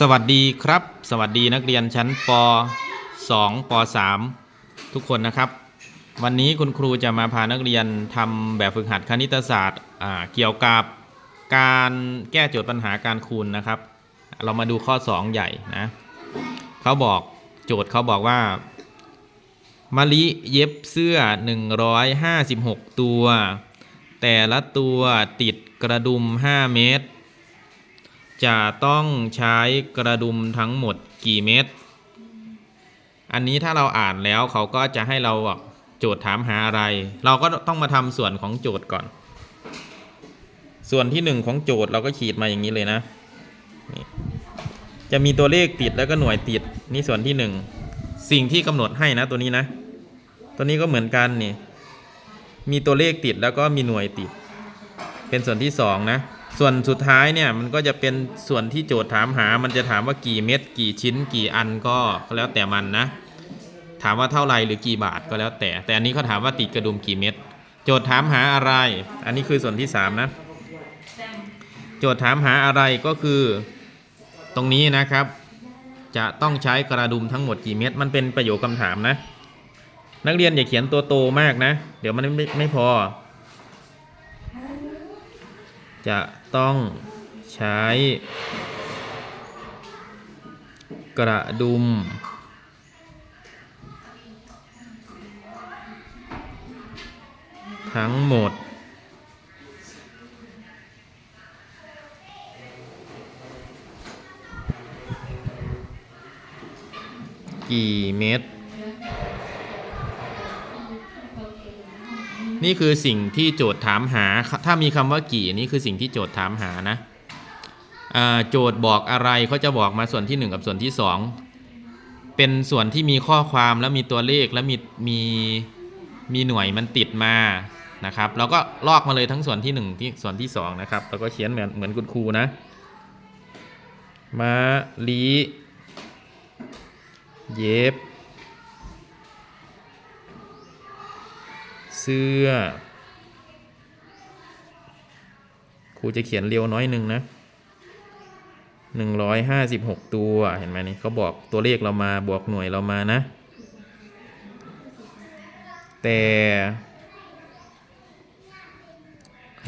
สวัสดีครับ สวัสดีนักเรียนชั้นป 2 ป 3 ทุกคนนะครับ วันนี้คุณครูจะมาพานักเรียนทำแบบฝึกหัดคณิตศาสตร์เกี่ยวกับการแก้โจทย์ปัญหาการคูณนะครับ เรามาดูข้อ 2 ใหญ่นะเขาบอกโจทย์เขาบอกว่ามะลิเย็บเสื้อ 156 ตัว แต่ละตัวติดกระดุม 5 เมตร จะต้องใช้กระดุมทั้งหมดกี่เม็ด อันนี้ถ้าเราอ่านแล้วเขาก็จะให้เราโจทย์ถามหาอะไร เราก็ต้องมาทำส่วนของโจทย์ก่อน ส่วนที่หนึ่งของโจทย์เราก็ขีดมาอย่างนี้เลยนะ จะมีตัวเลขติดแล้วก็หน่วยติดนี่ส่วนที่หนึ่งสิ่งที่กำหนดให้นะตัวนี้นะ ตัวนี้ก็เหมือนกันนี่ มีตัวเลขติดแล้วก็มีหน่วยติด เป็นส่วนที่สองนะ ส่วนสุดท้ายเนี่ยมันก็จะเป็นส่วนที่โจทย์ถามหา มันจะถามว่ากี่เม็ดกี่ชิ้น กี่อันก็แล้วแต่มันนะ ถามว่าเท่าไรหรือกี่บาทก็แล้วแต่ แต่อันนี้เขาถามว่าติดกระดุมกี่เม็ดโจทย์ถามหาอะไร อันนี้คือส่วนที่สามนะโจทย์ถามหาอะไรก็คือตรงนี้นะครับ จะต้องใช้กระดุมทั้งหมดกี่เม็ดมันเป็นประโยคคำถามนะ นักเรียนอย่าเขียนตัวโตมากนะ เดี๋ยวมันไม่ไม่พอ จะต้องใช้ กระดุม ทั้งหมด กี่เม็ด นี่คือสิ่งที่โจทย์ถามหา ถ้ามีคำว่ากี่นี่คือสิ่งที่โจทย์ถามหานะโจทย์บอกอะไรเขาจะบอกมาส่วนที่ 1 กับส่วนที่ 2 เป็นส่วนที่มีข้อความแล้วมีตัวเลขแล้วมีมีมีหน่วยมันติดมานะครับเราก็ลอกมาเลยทั้งส่วนที่ 1 ที่ส่วนที่ 2 นะครับแล้วก็เขียนเหมือนเหมือนคุณครูนะมาลีเย็บ สื้อ ครูจะเขียนเร็วน้อยหนึ่งนะหนึ่งร้อยห้าสิบหกตัวเห็นไหมนี่เขาบอกตัวเลขเรามาบวกหน่วยเรามานะ แต่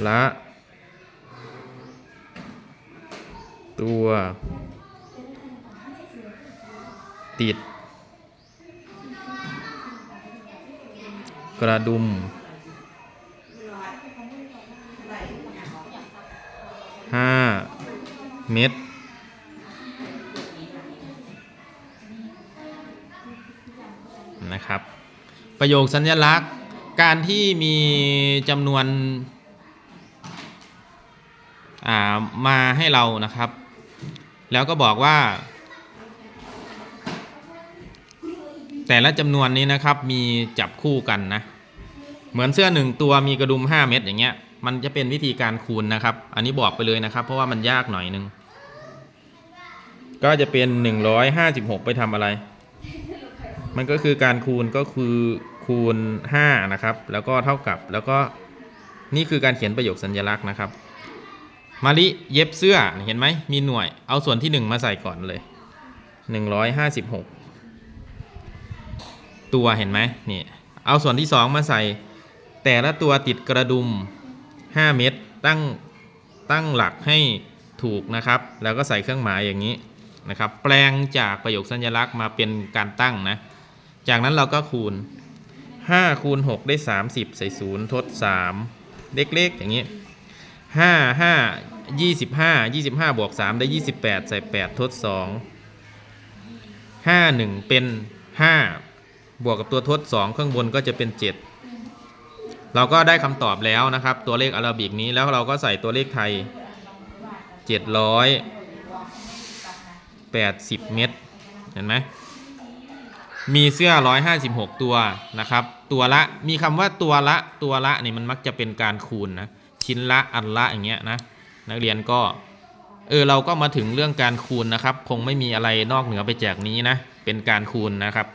ละ ตัว ติด กระดุม ห้า เม็ด นะครับ ประโยคสัญลักษณ์ การที่มีจำนวนามาให้เรานะครับ แล้วก็บอกว่า แต่ละจำนวนนี้นะครับมีจับคู่กันนะ เหมือนเสื้อหนึ่งตัวมีกระดุม 5 เม็ดอย่างเงี้ย มันจะเป็นวิธีการคูณนะครับ อันนี้บอกไปเลยนะครับ เพราะว่ามันยากหน่อยนึง ก็จะเป็น 156 ไปทำอะไร มันก็คือการคูณก็คือคูณ 5 นะครับ แล้วก็เท่ากับแล้วก็นี่คือการเขียนประโยคสัญลักษณ์นะครับมาลิเย็บเสื้อเห็นไหมมีหน่วย เอาส่วนที่ 1 มาใส่ก่อนเลย 156 ตัวเห็นไหมนี่เอาส่วนที่ 2 มาใส่ แต่ละตัวติดกระดุม 5 เม็ดตั้งตั้งหลักให้ถูกนะครับ แล้วก็ใส่เครื่องหมายอย่างนี้นะครับ แปลงจากประโยคสัญลักษณ์มาเป็นการตั้งนะ จากนั้นเราก็คูณ 5 คูณ 6 ได้ 30 ใส่0ทด 3 เล็กๆอย่างนี้ 5 5 25 25 บวก 3 ได้ 28 ใส่ 8 ทด 2 5 1 เป็น 5 บวกกับตัวทด 2 ข้างบนก็จะเป็น 7 เราก็ได้คำตอบแล้วนะครับ ตัวเลขอาราบิกนี้แล้วเราก็ใส่ตัวเลขไทย 780 เม็ดเห็นไหมมีเสื้อ 156 ตัวนะครับ ตัวละมีคำว่าตัวละตัวละนี่มันมักจะเป็นการคูณนะชิ้นละอันละอย่างเงี้ยนะนักเรียนก็เออเราก็มาถึงเรื่องการคูณนะครับ คงไม่มีอะไรนอกเหนือไปจากนี้นะ เป็นการคูณนะครับ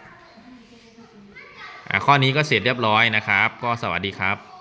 ข้อนี้ก็เสร็จเรียบร้อยนะครับ ก็สวัสดีครับ